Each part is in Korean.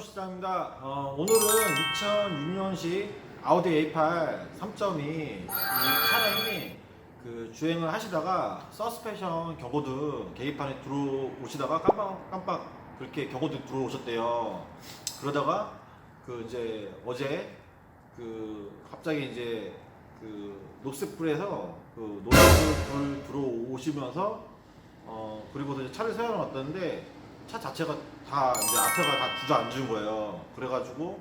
시장입니다. 어, 오늘은 2006년식 아우디 A8 3.2 이 차량이 그 주행을 하시다가 서스펜션 경고등 계기판에 들어오시다가 깜빡 깜빡 그렇게 경고등 들어오셨대요. 그러다가 그 이제 어제 그 갑자기 이제 그 녹색불에서 그 노란불 불 들어오시면서 어 그리고 이제 차를 세워놨는데 차 자체가 다 이제 앞에가 다 주저앉은 거예요. 그래가지고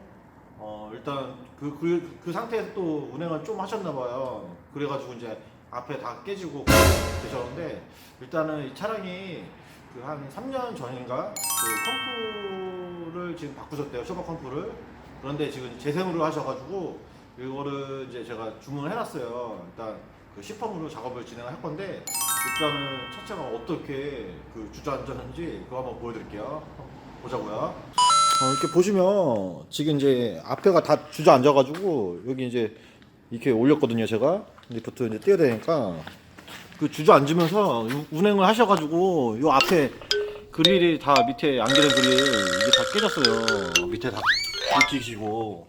어 일단 그 그 그 상태에서 또 운행을 좀 하셨나 봐요. 그래가지고 이제 앞에 다 깨지고 되셨는데 일단은 이 차량이 그 한 3년 전인가 그 컴프를 지금 바꾸셨대요. 쇼바 컴프를. 그런데 지금 재생으로 하셔가지고 이거를 이제 제가 주문을 해놨어요. 일단 그 시펌으로 작업을 진행할 건데 일단은 차체가 어떻게 그 주저앉았는지 그거 한번 보여드릴게요. 보자고요. 어, 이렇게 보시면 지금 이제 앞에가 다 주저앉아가지고 여기 이제 이렇게 올렸거든요 제가 리프트 이제 떼야 되니까 그 주저앉으면서 유- 운행을 하셔가지고 요 앞에 그릴이 다 밑에 안개된 그릴 이게 다 깨졌어요 밑에 다 찢기시고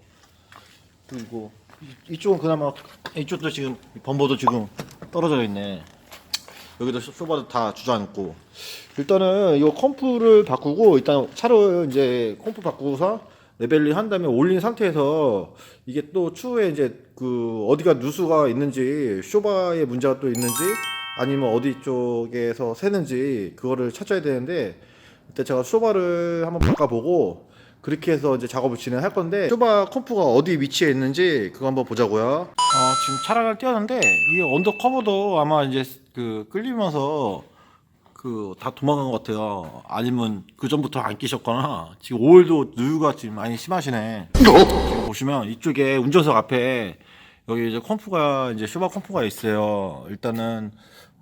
그리고 이- 이쪽은 그나마 이쪽도 지금 범버도 지금 떨어져 있네. 여기도 쇼- 쇼바도 다 주저앉고. 일단은 이거 컴프를 바꾸고 일단 차를 이제 컴프 바꾸고서 레벨링 한 다음에 올린 상태에서 이게 또 추후에 이제 그 어디가 누수가 있는지 쇼바에 문제가 또 있는지 아니면 어디 쪽에서 새는지 그거를 찾아야 되는데 일단 제가 쇼바를 한번 바꿔보고 그렇게 해서 이제 작업을 진행할 건데 쇼바 컴프가 어디 위치에 있는지 그거 한번 보자고요. 어, 지금 차량을 띄웠는데 이 언더 커버도 아마 이제 그 끌리면서 그 다 도망간 것 같아요. 아니면 그 전부터 안 끼셨거나 지금 오일도 누유가 지금 많이 심하시네. 지금 보시면 이쪽에 운전석 앞에 여기 이제 컴프가 이제 쇼바 컴프가 있어요. 일단은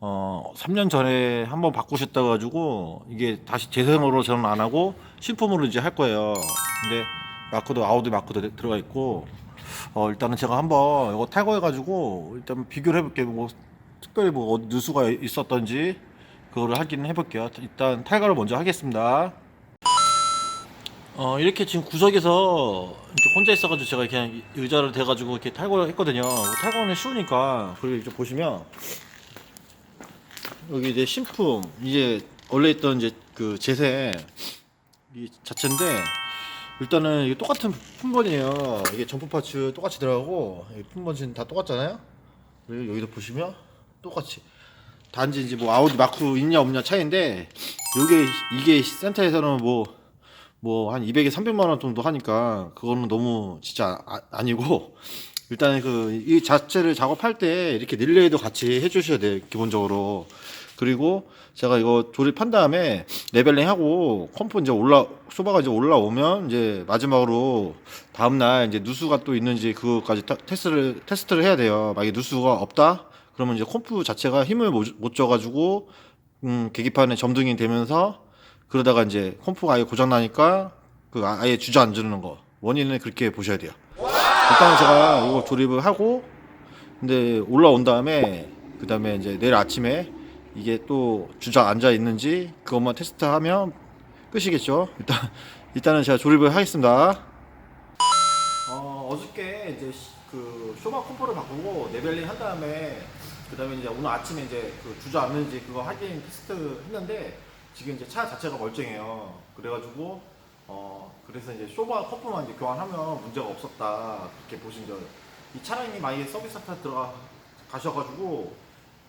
어 3년 전에 한번 바꾸셨다 가지고 이게 다시 재생으로 저는 안 하고 신품으로 이제 할 거예요. 근데 마크도 아우디 마크도 들- 들어가 있고 어 일단은 제가 한번 이거 탈거해 가지고 일단 비교를 해볼게요. 뭐 특별히 뭐 누수가 있었던지 그거를 확인해 볼게요. 일단 탈거를 먼저 하겠습니다. 어 이렇게 지금 구석에서 이렇게 혼자 있어가지고 제가 그냥 의자를 대가지고 이렇게 탈거를 했거든요. 탈거는 쉬우니까 그리고 이제 보시면 여기 이제 신품 이제 원래 있던 이제 그 재생 이 자체인데 일단은 이게 똑같은 품번이에요. 이게 전품 파츠 똑같이 들어가고 이 품번은 다 똑같잖아요. 그리고 여기도 보시면 똑같이 단지 이제 뭐 아우디 마크 있냐 없냐 차이인데 요게 이게 센터에서는 뭐 뭐 한 200에 300만 원 정도 하니까 그거는 너무 진짜 아, 니고 일단은 그 이 자체를 작업할 때 이렇게 릴레이도 같이 해주셔야 돼요 기본적으로. 그리고 제가 이거 조립한 다음에 레벨링 하고 컴프 이제 올라 소바가 이제 올라오면 이제 마지막으로 다음 날 이제 누수가 또 있는지 그거까지 타- 테스트를 테스트를 해야 돼요. 만약에 누수가 없다? 그러면 이제 컴프 자체가 힘을 못, 못 줘가지고 음, 계기판에 점등이 되면서 그러다가 이제 컴프가 아예 고장 나니까 그 아- 아예 주저앉는 거. 원인을 그렇게 보셔야 돼요. 일단 제가 이거 조립을 하고 근데 올라온 다음에 그 다음에 이제 내일 아침에 이게 또 주저앉아 있는지 그것만 테스트하면 끝이겠죠. 일단 일단은 제가 조립을 하겠습니다. 어, 어저께 이제 시- 그 쇼바 컴프를 바꾸고 레벨링 한 다음에 그 다음에 이제 오늘 아침에 이제 그 주저앉는지 그거 확인 테스트 했는데 지금 이제 차 자체가 멀쩡해요. 그래가지고 어 그래서 이제 쇼바 컴프만 이제 교환하면 문제가 없었다 그렇게 보신 적. 이 차량이 만약에 서비스 센터 들어가 가셔가지고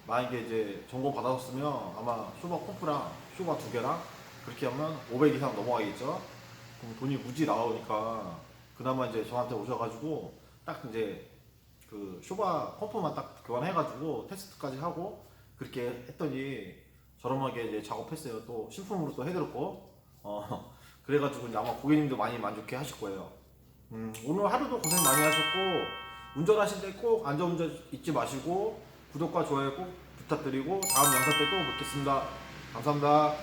만약에 이제 점검 받았으면 아마 쇼바 컴프랑 쇼바 두 개랑 그렇게 하면 500 이상 넘어가겠죠. 그럼 돈이 무지 나오니까 그나마 이제 저한테 오셔가지고 딱 이제 그 쇼바 펌프만 딱 교환해가지고 테스트까지 하고 그렇게 했더니 저렴하게 이제 작업했어요. 또 신품으로 또 해드렸고 어 그래가지고 이제 아마 고객님도 많이 만족해 하실 거예요. 음, 오늘 하루도 고생 많이 하셨고 운전하실 때 꼭 안전운전 잊지 마시고 구독과 좋아요 꼭 부탁드리고 다음 영상 때 또 뵙겠습니다. 감사합니다.